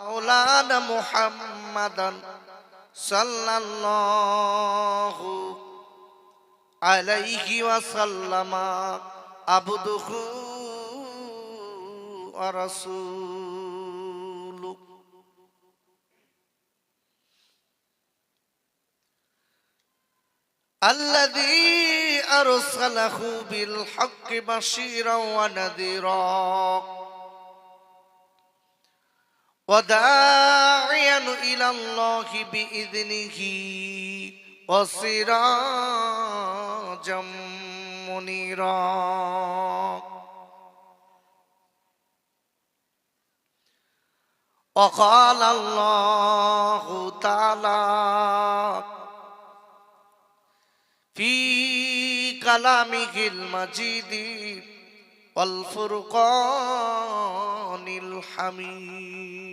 مولانا محمدا صلى الله عليه وسلم. عبده ورسوله. الذي أرسله بالحق بشيرا ونذيرا. وداعيا إلى الله بإذنه وسراجا منيرا وقال الله تعالى في كلامه المجيد والفرقان الحميد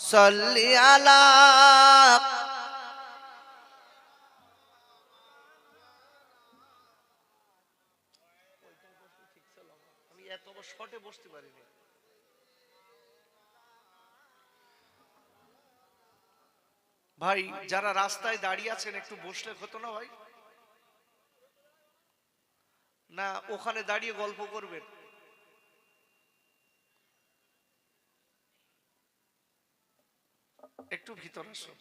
صل على আমি এত শর্টে বসতে পারিনি ভাই যারা রাস্তায় দাঁড়িয়ে আছেন একটু বসলে হতো না ভাই না ওখানে দাঁড়িয়ে গল্প করবেন একটু ভিতর আসো।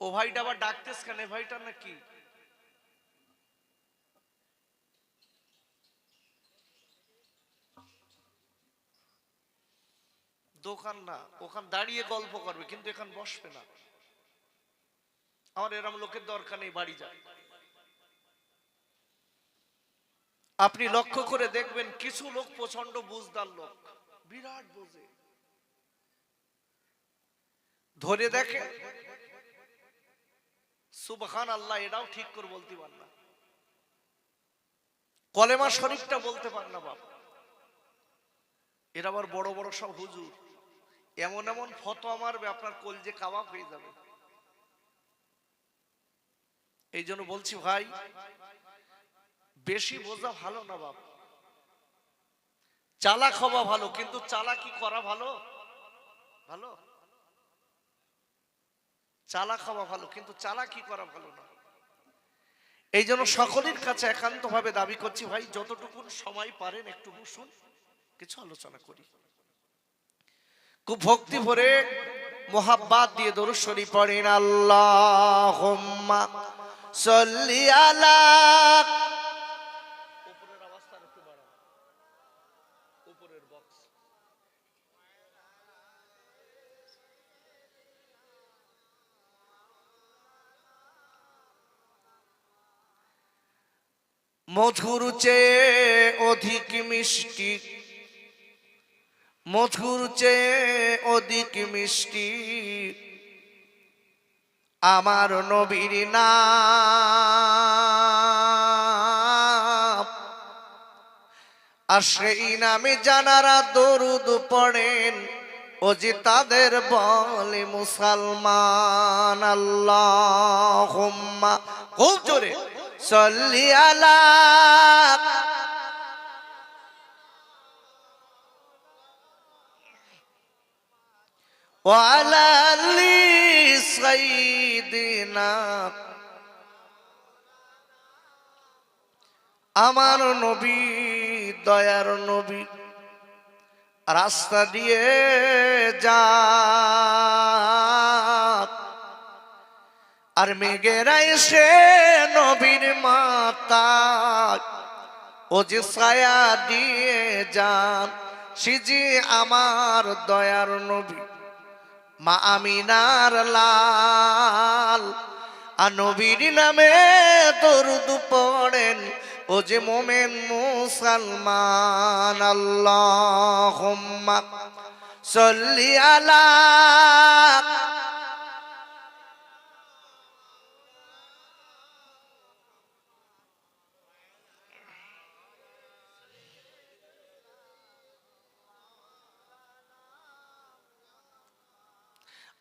ও ভাইটা আবার ডাকতেস কেন? এ ভাইটা নাকি? দোকান না, ওখান দাঁড়িয়ে গল্প করবে, কিন্তু এখান বসবে না। আমার এরম লোকের দরকার নেই, বাড়ি যায় আপনি লক্ষ্য করে দেখবেন কিছু লোক প্রচণ্ড বুঝদার লোক। বিরাট বোঝে। ধরে দেখে। সুবহান আল্লাহ এটাও ঠিক করে বলতে পার না কলেমা শরীফটা বলতে পার না বাবা এরা আবার বড় বড় সব হুজুর। এমন এমন ফটো মারবে, আপনার কলজে কাবাব হয়ে যাবে। এই জন্য বলছি ভাই, বেশি বোঝা ভালো না বাপ। চালাক হওয়া ভালো, কিন্তু চালাকি করা ভালো? ভালো? চালাক খাওয়া ভালো, কিন্তু চালা কি করা ভালো না? এই জন্য সকলের কাছে একান্ত ভাবে দাবি করছি, ভাই যতটুকু সময় পারেন একটু বসুন, কিছু আলোচনা করি। খুব ভক্তি ভরে মোহাব্বাত দিয়ে দরুশ্বরী পড়েন আল্লাহ সল্লি আলা মধুর চেয়ে অধিক মিষ্টি। মধুর চেয়ে অধিক মিষ্টি। আমার নবীর নাম। আর সেই নামে জানারা দরুদ পড়েন, ও যে তাদের বলে, মুসলমান আল্লাহ খুব জোরে। সল্লি আলা وعلى آل سيدنا আমার নবী দয়ার নবী রাস্তা দিয়ে যা আর মেঘেরা এসে নবীর মাতা। ও যে ছায়া দিয়ে যান সিজি আমার দয়ার নবী। মা আমিনার লাল, আর নবীর নামে দরুদ পড়েন। ও যে মোমেন মুসলমান আল্লাহ সল্লি আলা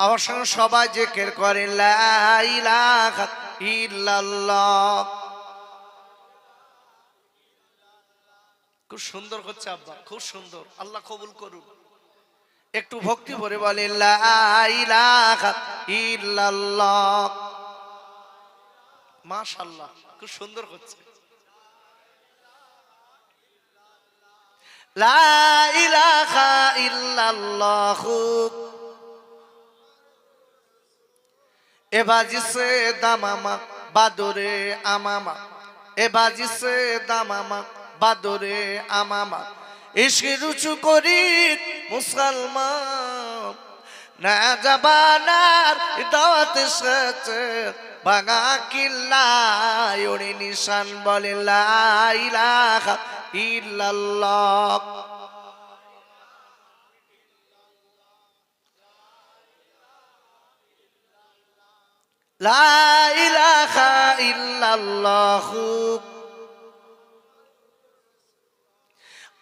আমার সঙ্গে সবাই জেকের করে খুব সুন্দর হচ্ছে আব্বা, খুব সুন্দর। আল্লাহ কবুল করুন একটু ভক্তি ভরে বলে মাশাআল্লাহ, খুব সুন্দর হচ্ছে। লা ইলাহা ইল্লাল্লাহ। এ বাজিছে দামামা, বাদরে আমামা। এ বাজিছে দামামা, বাদরে আমামা। এসে রুচু করি মুসলমান, না জাবানার দাওয়াত এসেছে, ভাঙা কিল্লা ওরে নিশান বলে লা ইলাহা ইল্লাল্লাহ।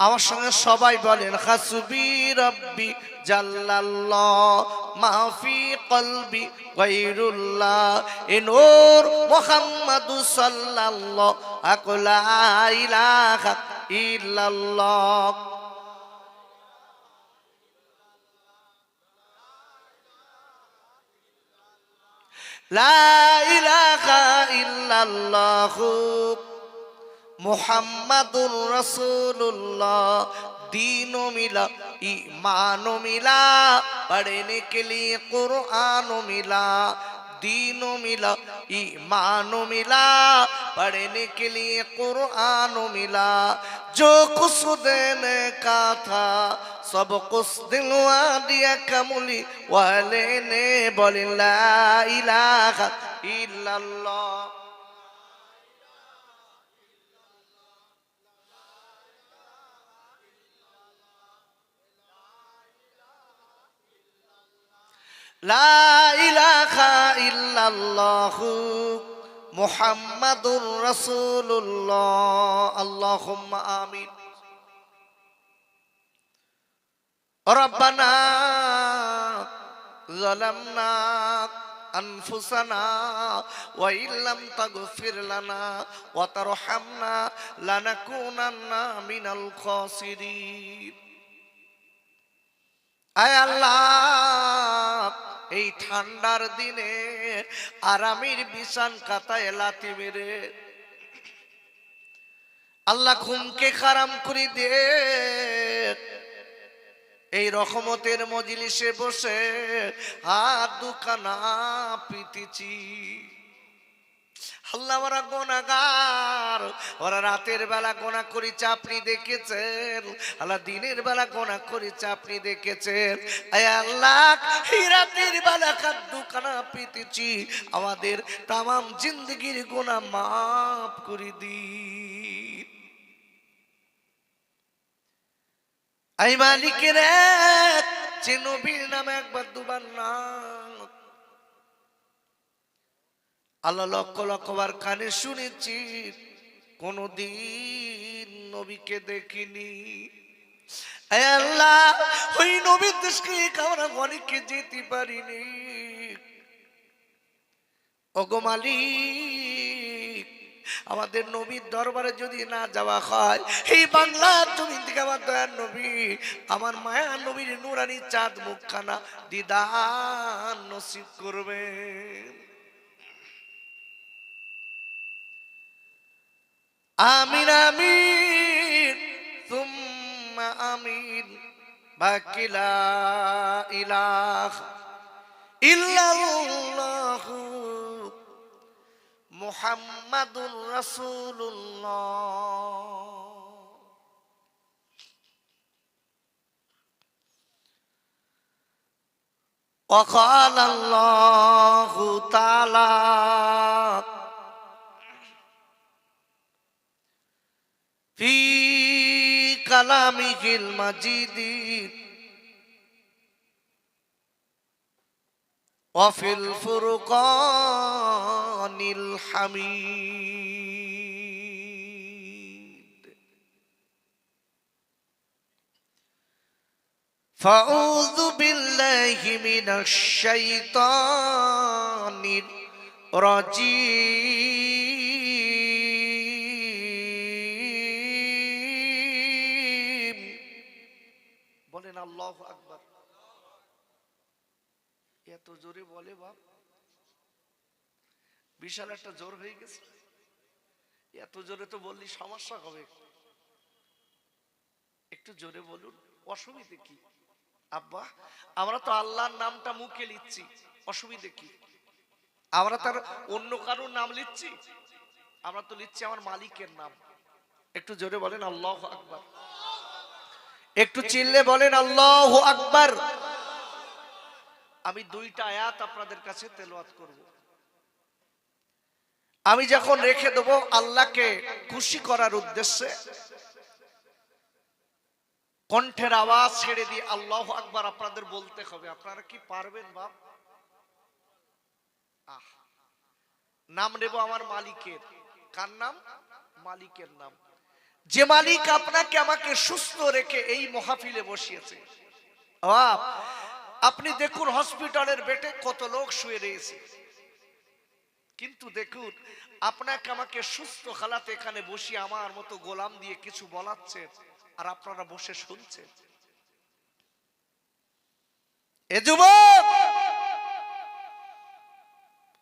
আমার সঙ্গে সবাই বলেন, হাসবি রব্বি জাল্লাল্লাহ, মাফি কলবি গায়রুল্লাহ, এ নূর মুহাম্মাদু সাল্লাল্লাহ আকলা ইলাহা ইল্লাল্লাহ। মোহাম্মদুর রসুল্লাহ دین ملا ایمان ملا پڑھنے کے لیے قرآن دین ملا ایمان ملا پڑھنے کے لیے قرآن ملا جو کچھ دینے کا تھا سب کچھ دلوا دیا کملی والے نے بولی لا الہ الا اللہ محمد رسول الله اللهم آمين ربنا ظلمنا أنفسنا وإن لم تغفر لنا وترحمنا لنكونن من الخاسرين আয় আল্লাহ এই ঠান্ডার দিনে আরামের বিছান কাতায় লাতি মেরে আল্লাহ ঘুমকে খারাম করে দে এই রকমতের মজলিসে বসে হাত দুখানা পিতেছি। আল্লাহ ওরা গোনাগার ওরা রাতের বেলা গোনা করেছে আপনি দেখেছেন। আল্লাহ দিনের বেলা গোনা করেছে আপনি দেখেছেন আল্লাহ রাতের বেলা খাদ্য খানা পেতেছি। আমাদের তামাম জিন্দগির গোনা মাফ করে দি আই মালিকের, যে নবীর নামে একবার দুবার নাম আল্লাহ লক্ষ লক্ষবার কানে শুনেছি, কোনদিন নবীকে দেখিনি। আল্লাহ, ওই নবীর দেশকে আমরা অনেককে যেতে পারিনি। ওগো আমাদের নবীর দরবারে যদি না যাওয়া হয়, এই বাংলার থেকে আমার দয়ার নবী, আমার মায়া নবীর নুরানি চাঁদ মুখখানা দিদান নসিব করবেন। আমিন আমিন তুম্মা আমিন বাকি লা ইলাহা ইল্লাল্লাহ মুহাম্মাদুর রাসূলুল্লাহ وقال الله تعالى في كلامه المجيد وفي الفرقان الحميد فأعوذ بالله من الشيطان الرجيم আল্লাহ আকবার। এত জোরে বলে বাপ। বিশাল একটা জোর হয়ে গেছে। এত জোরে তো বললি সমস্যা হবে। একটু জোরে বলুন, অসুবিধে কি? আব্বা, আমরা তো আল্লাহর নামটা মুখে লিখছি, অসুবিধে কি? আমরা তার অন্য কারোর নাম লিখছি? আমরা তো লিখছি আমার মালিকের নাম। একটু জোরে বলেন, আল্লাহ আকবার। একটু চিল্লে বলেন, আল্লাহ আকবার। আমি দুইটা আয়াত আপনাদের কাছে তেলাওয়াত করব। আমি যখন রেখে দেব আল্লাহকে খুশি করার উদ্দেশ্যে, কণ্ঠের আওয়াজ ছেড়ে দিয়ে আল্লাহ আকবার আপনাদের বলতে হবে। আপনারা কি পারবেন, বাপ? নাম নেব আমার মালিকের। কার নাম? মালিকের নাম। যে মালিক আপনাকে আমাকে সুস্থ রেখে এই মহাফিলে বসিয়েছে। আপনি দেখুন হসপিটালের বেটে কত লোক শুয়ে রয়েছে। কিন্তু দেখুন, আপনাকে আমাকে সুস্থ খালাতে এখানে বসিয়ে আমার মতো গোলাম দিয়ে কিছু বলাচ্ছে আর আপনারা বসে শুনছেন। এ যুবক!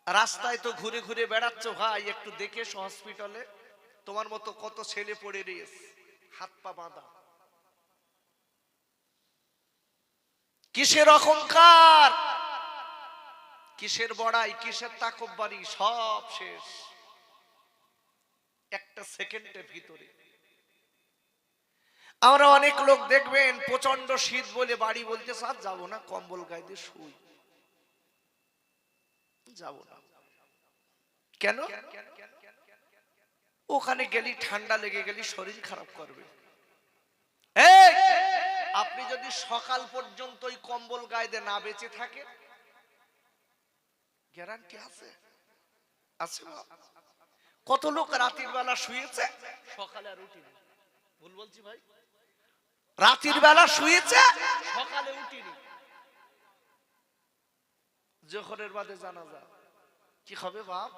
রাস্তায় তো ঘুরে ঘুরে বেড়াচ্ছ ভাই, একটু দেখে হসপিটালে। তোমার মতো কত ছেলে পড়ে রয়েছে হাত পা বাঁধা। কিসের অহংকার? কিসের বড়াই, কিসের তাকব্বারি সব শেষ। একটা সেকেন্ডের ভিতরে। আমরা অনেক লোক দেখবেন প্রচণ্ড শীত বলে বাড়ি বলতে, স্যার, যাব না, কম্বল দিয়ে শুই। যাব না। কেন? ওখানে গেলি ঠান্ডা লেগে গেলি শরীর খারাপ করবে। আপনি যদি সকাল পর্যন্ত ওই কম্বল গায়ে না বেঁচে থাকে গ্যারান্টি আছে? আছে কত লোক রাতের বেলা শুয়েছে? সকালে আর উঠিনি। ভুল বলছি ভাই? রাতের বেলা শুয়েছে? সকালে উঠিনি। জোহরের বাদে জানা যা কি হবে বাপ?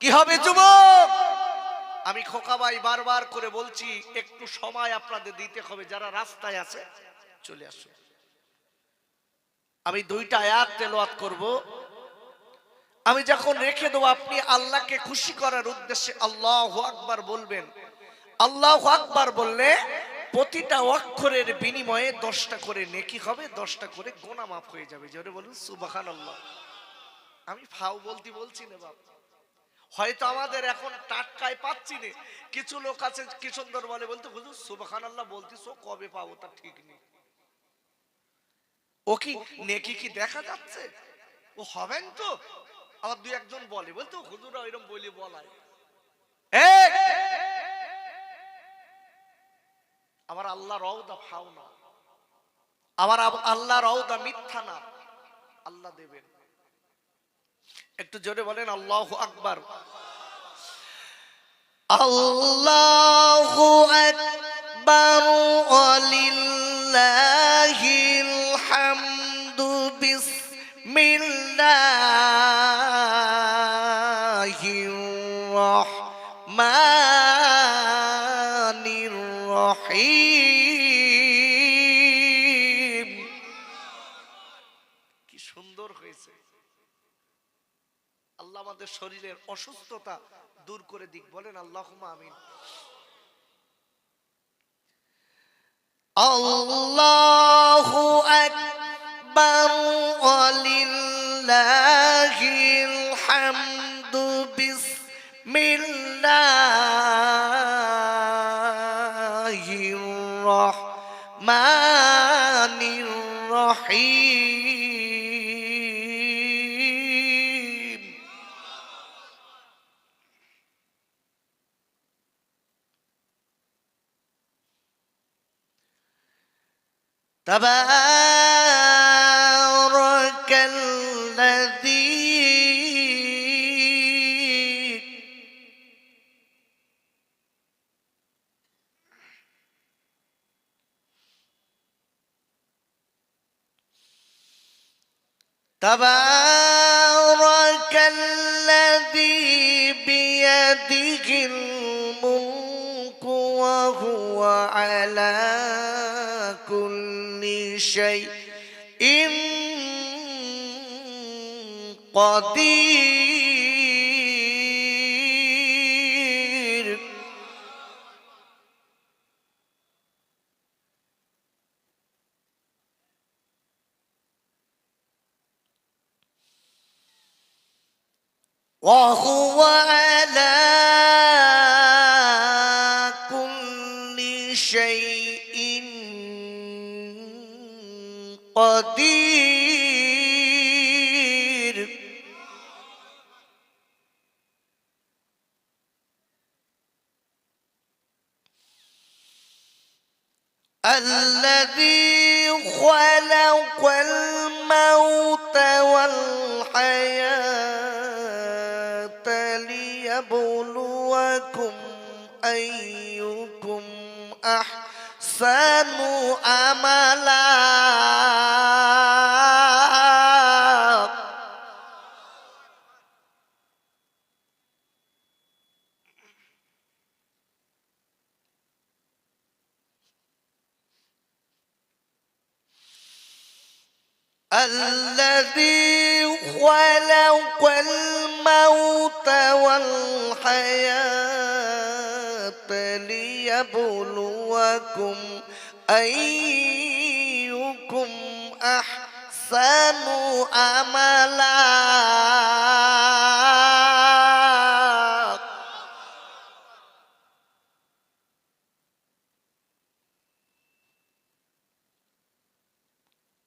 কি হবে যুবক? আমি খোকাবাই বারবার করে বলছি, একটু সময় আপনাদের দিতে হবে, যারা রাস্তায় আছে, চলে আসুন আমি দুইটা আয়াত তেলাওয়াত করব। আমি যখন রেখে দেবো, আপনি আল্লাহকে খুশি করার উদ্দেশ্যে আল্লাহ আকবার বলবেন। আল্লাহ আকবার বললে প্রতিটা অক্ষরের বিনিময়ে দশটা করে নেকি হবে, দশটা করে গোনা মাফ হয়ে যাবে। জোরে বলুন সুবাহান আল্লাহ আমি ফাও বলতে বলছি না বাপ। হয়তো আমাদের এখন টাটকায় পাচ্ছি না। কিছু লোক আছে কি সুন্দর বলে বলতে হুজুর সুবাহান আল্লাহ বলতিস কবে পাবো তা ঠিক নেই। ও কি নেকি কি দেখা যাচ্ছে? ও হবেন তো? আবার দুই একজন বলে বলতো হুজুরা ওইরকম বলি বলায়! আবার আল্লাহ রওদা ফাও না। আবার আব- আল্লাহ রওদা মিথ্যা না। আল্লাহ দেবেন। একটু জোরে বলেন আল্লাহ আকবার। আল্লাহু অসুস্থতা দূর করে দিক। বলেন আল্লাহ আমিন। আল্লাহ আকবার রহমানির রহিম। تبارك الذي تبارك kadir. Vahu أيكم أحسن عملا الذي خلق الموت والحياة. ليبلوكم أيكم أحسن عملا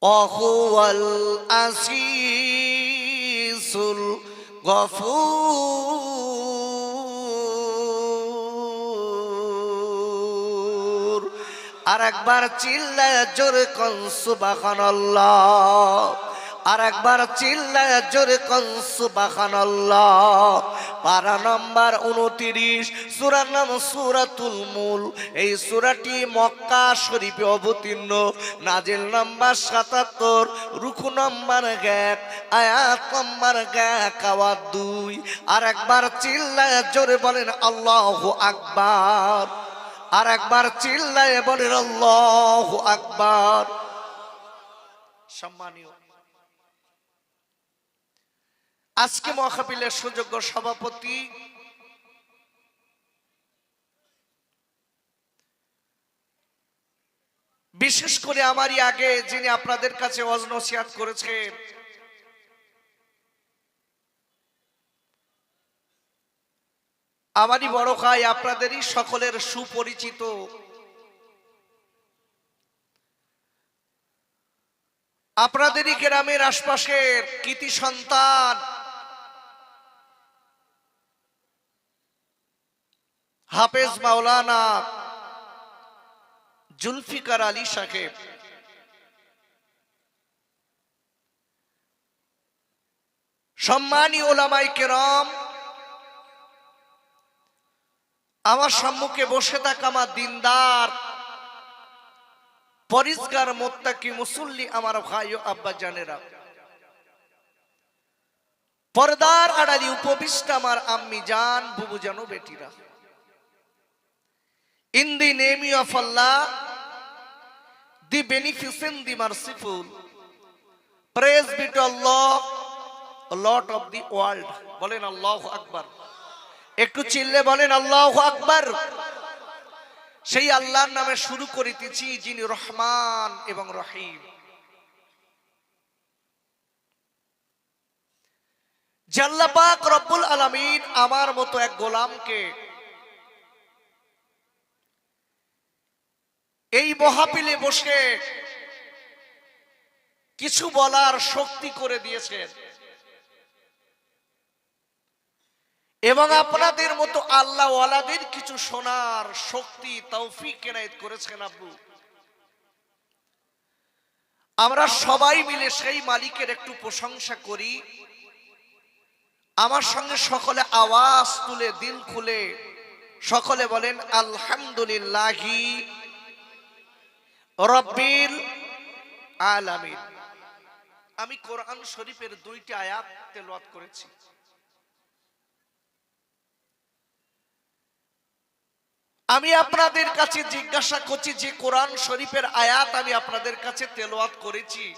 وهو العزيز الغفور. আর একবার চিল্লায় জোরে আর একবার চিল্লায় জোরে কন পারা নম্বর উনতিরিশ, সুরার নাম সুরাতুল মূল। এই সুরাটি মক্কা শরীফে অবতীর্ণ। নাজিল নম্বর সাতাত্তর রুকু নম্বর এক, আয়াত নম্বর আওয়াজ দুই। আর একবার চিল্লায় জোরে বলেন, আল্লাহ আকবার। আর একবার চিল্লায় বলেন আকবার। সম্মানীয়, আজকে মহাবিলের সুযোগ্য সভাপতি বিশেষ করে আমারই আগে যিনি আপনাদের কাছে অজনসিয়াত করেছেন আমারই বড় ভাই আপনাদেরই সকলের সুপরিচিত। আপনাদেরই গ্রামের আশপাশের কৃতি সন্তান। হাফেজ মাওলানা জুলফিকার আলী সাহেব। সম্মানী ওলামাই কেরম আমার সম্মুখে বসে থাকা আমার দিনদার, পরিষ্কার মোত্তাকি মুসল্লি আমার ভাই ও আব্বা জানেরা। পর্দার আড়ালি উপবিষ্ট আমার আম্মি জান, বুবু জানো বেটিরা। In the name of Allah the beneficent the merciful praise be to lord of the world বলেন আল্লাহ আকবার। একটু চিল্লে বলেন, আল্লাহ আকবার। সেই আল্লাহর নামে শুরু করিতেছি যিনি রহমান এবং রহিম। জাল্লাপাক রব্বুল আলমিন আমার মতো এক গোলামকে এই মহাপিলে বসে কিছু বলার শক্তি করে দিয়েছেন। এবং আপনাদের মতো আল্লাহ ওয়ালাদের কিছু শোনার শক্তি, তৌফিক কেনায়ত করেছেন আব্বু। আমরা সবাই মিলে সেই মালিকের একটু প্রশংসা করি। আমার সঙ্গে সকলে আওয়াজ তুলে, দিল খুলে, সকলে বলেন, আলহামদুলিল্লাহি রব্বিল আলামিন। আমি কোরআন শরীফের দুইটি আয়াত তেলাওয়াত করেছি। আমি আপনাদের কাছে জিজ্ঞাসা করছি, যে কোরআন শরীফের আয়াত আমি আপনাদের কাছে তেলোয়াত করেছি।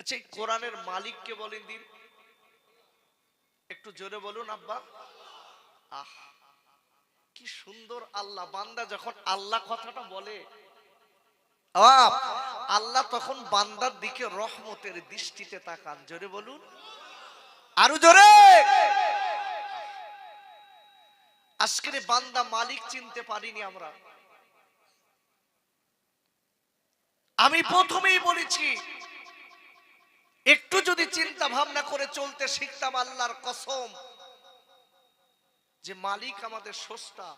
আচ্ছা কোরআনের মালিককে বলেন দিন। একটু জোরে বলুন, আব্বা। আহ, কি সুন্দর আল্লাহ। বান্দা যখন আল্লাহ কথাটা বলে আল্লাহ তখন বান্দার দিকে রহমতের দৃষ্টিতে তাকান। জোরে বলুন। আরও জোরে। আজকের বান্দা মালিক চিনতে পারিনি আমরা। আমি প্রথমেই বলেছি, একটু যদি চিন্তা ভাবনা করে চলতে শিখতাম আল্লাহর কসম, যে মালিক আমাদের সস্তা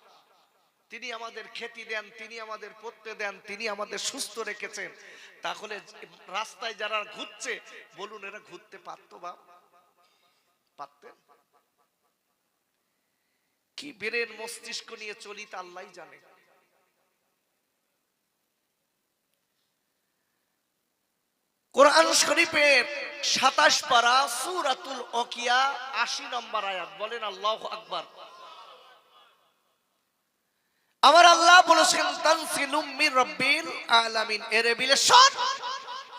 তিনি আমাদের খেতি দেন, তিনি আমাদের পড়তে দেন, তিনি আমাদের সুস্থ রেখেছেন, তাহলে রাস্তায় যারা ঘুরছে, বলুন এরা ঘুরতে পারতো বা পারতেন? কি বেরের মস্তিষ্ক নিয়ে চলি তা আল্লাহ জানে। কোরআন শরীফের সাতাশ পারা সুরাতুল অকিয়া আশি নম্বর আয়াত, বলেন আল্লাহ আকবার। আমার আল্লাহ বলেছেন তানসিলুম রাব্বিল আলামিন। A revelation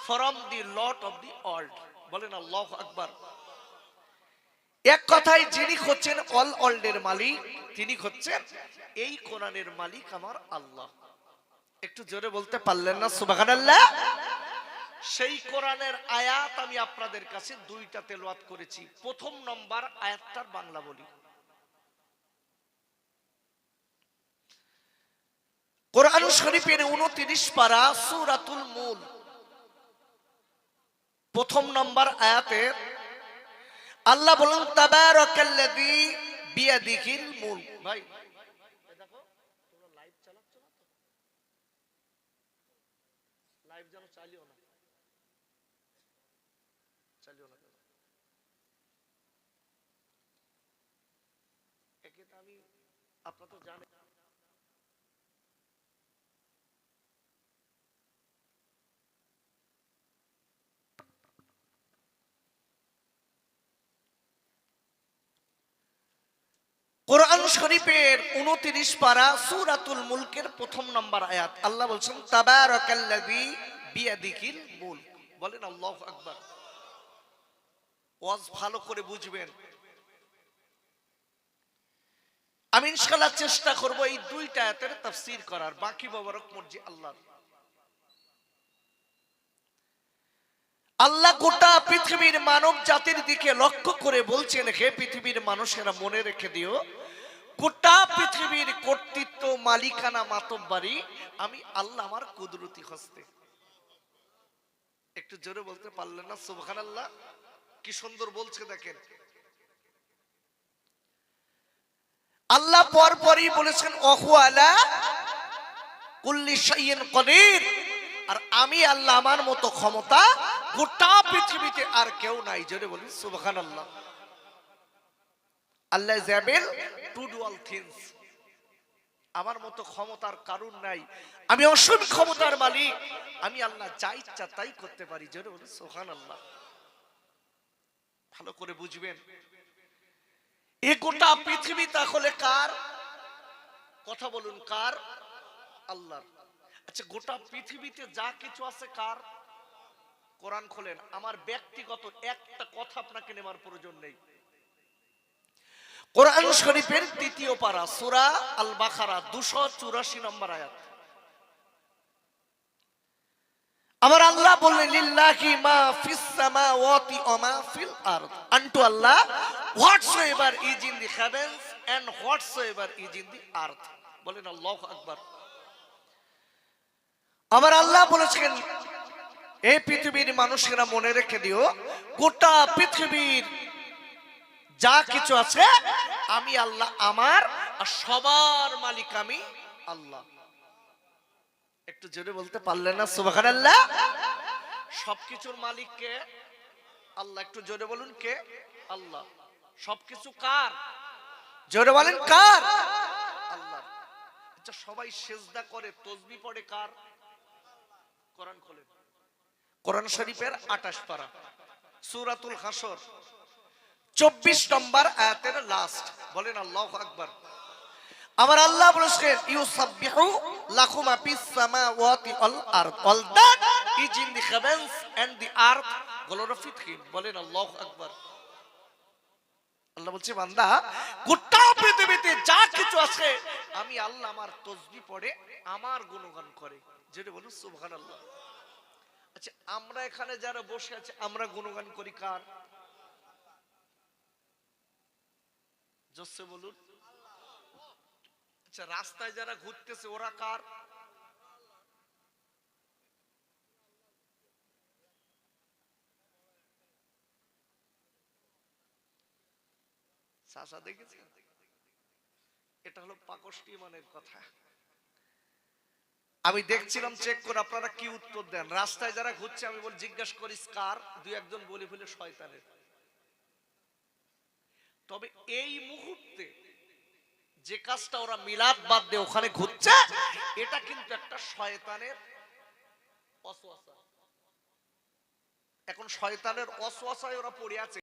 from the lord of the world বলেন আল্লাহ আকবার। এক কথায় যিনি হচ্ছেন অল ওয়ার্ল্ডের মালিক, তিনি হচ্ছেন এই কোরআনের মালিক আমার আল্লাহ। একটু জোরে বলতে পারলেন না, সুবহানাল্লাহ? সেই কোরআনের আয়াত আমি আপনাদের কাছে দুইটা তেলাওয়াত করেছি। প্রথম নম্বর আয়াতটার বাংলা বলি। কোরআন শরীফের উনত্রিশ পারা সুরাতুল মূল। প্রথম নম্বর আয়াতের আল্লাহ বলুন তাবার বিয়া দিখিল মূল ভাই এ দেখো তোমরা লাইভ চালাচ্ছ না তো লাইভ যেন চালিও না চালিও না একে তো আমি আপনারা তো জানেন কোরআন শরীফের উনত্রিশ পারা সুরাতুল মুলকের প্রথম নম্বর আয়াত। আল্লাহ বলছেন বলেন, আল্লাহু আকবার। ওয়াজ ভালো করে বুঝবেন। আমি ইনশাআল্লাহ চেষ্টা করব এই দুইটা আয়াতের তাফসীর করার। বাকি মোবারক মর্জি আল্লাহর। আল্লাহ গোটা পৃথিবীর মানব জাতির দিকে লক্ষ্য করে বলছেন, হে পৃথিবীর মানুষেরা, মনে রেখে দিও গোটা পৃথিবীর কর্তৃত্ব, মালিকানা, মাতব্বারি আমি আল্লাহ আমার কুদরতি হস্তে। একটু জোরে বলতে পারলেন না? সুবহান আল্লাহ কি সুন্দর বলছে দেখেন। আল্লাহ পর পরই বলেছেন অহু আলা কুল্লি শাইইন কদির। আর আমি আল্লাহ আমার মতো ক্ষমতা গোটা পৃথিবীতে আর কেউ নাই। জোরে বলি সুবহান Allah Allah is able to do all things আমার মতো ক্ষমতার কারণ নাই। আমি অসীম ক্ষমতার মালিক। আমি আল্লাহ যা ইচ্ছা তাই করতে পারি। জোরে বলি সুবহান আল্লাহ ভালো করে বুঝবেন। এ গোটা পৃথিবী তাহলে কার? কথা বলুন কার? আল্লাহর। আচ্ছা গোটা পৃথিবীতে যা কিছু আছে কার? কোরআন খোলেন। আমার ব্যক্তিগত একটা কথা আপনাকে নেওয়ার প্রয়োজন নেই। কোরআন শরীফের তৃতীয় পারা, সুরা আল বাখারা দুশো চুরাশি নম্বর আয়াত। আমার আল্লাহ বললেন, লিল্লাহি মা ফিস সামাওয়াতি ওয়া মা ফিল আরদ। Unto Allah whatsoever is in the heavens and whatsoever is in the earth বলেন, আল্লাহু আকবার। আমার আল্লাহ বলেছেন এই পৃথিবীর মানুষেরা মনে রেখে দিও, গোটা পৃথিবীর যা কিছু আছে, আমি আল্লাহ আমার আর সবার মালিক আমি আল্লাহ। একটু জোরে বলতে পারলেন না সুবাহান আল্লাহ সবকিছুর মালিক কে? আল্লাহ, একটু জোরে বলুন কে? আল্লাহ। সবকিছু কার? জোরে বলেন কার? আল্লাহ। আচ্ছা সবাই সেজদা করে, তসবি পড়ে কার? কোরআন খোলেন। কোরআন শরীফের আটাশ পারা। সুরাতুল হাসর চব্বিশ নম্বর আয়াতের লাস্ট বলেন আল্লাহ আকবার। আমার আল্লাহ বলেছেন সামাওয়াতি ওয়াল আরদ। All that is in the heavens and the earth him বলেন আল্লাহু আকবার। আল্লাহ বলছে, বান্দা, গোটা পৃথিবীতে যা কিছু আছে, আমি আল্লাহ আমার তসবি পড়ে আমার গুণগান করে। যেটা বলুন, সুবহানাল্লাহ। আচ্ছা আমরা এখানে যারা বসে আছে, আমরা গুণগান করি কার? জোসে বলুন। আচ্ছা রাস্তায় যারা ঘুরতেছে, ওরা কার? এটা হলো পাকষ্টি মানের কথা। আমি দেখছিলাম চেক করে, আপনারা কি উত্তর দেন? রাস্তায় যারা ঘুরছে, আমি বল, জিজ্ঞেস করি কার? দুই একজন বলে ফেলে, শয়তানের। তবে এই মুহূর্তে যে কাজটা ওরা মিলাদ বাদ দিয়ে ওখানে ঘুরছে, এটা কিন্তু একটা শয়তানের অসওয়াসা এখন শয়তানের অসওয়াসায় ওরা পড়ে আছে।